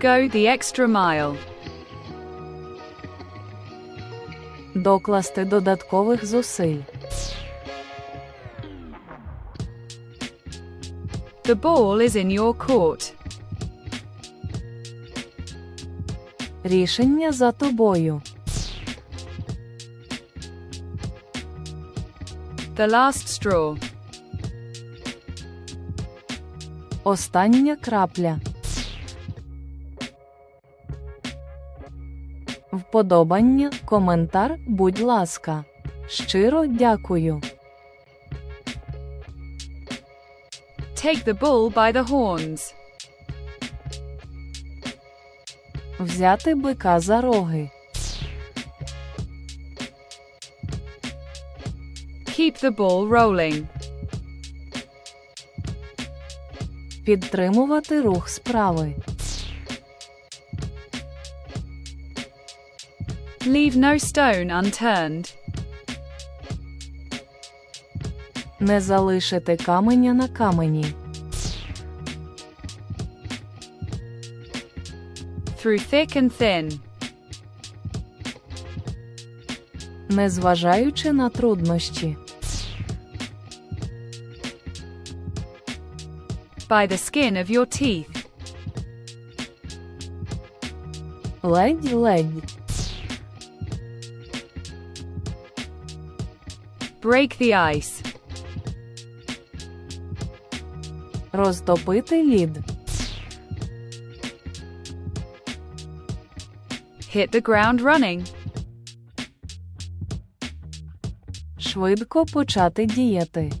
Go the extra mile. Докласти додаткових зусиль. The ball is in your court. Рішення за тобою. The last straw. Остання крапля. Вподобання, коментар, будь ласка. Щиро дякую. Take the bull by the horns. Взяти бика за роги. Keep the ball rolling. Підтримувати рух справи. Leave no stone unturned. Не залишити каменя на камені. Through thick and thin. Незважаючи на труднощі. By the skin of your teeth. Ледь-ледь. Break the ice. Розтопити лід. Hit the ground running. Швидко почати діяти.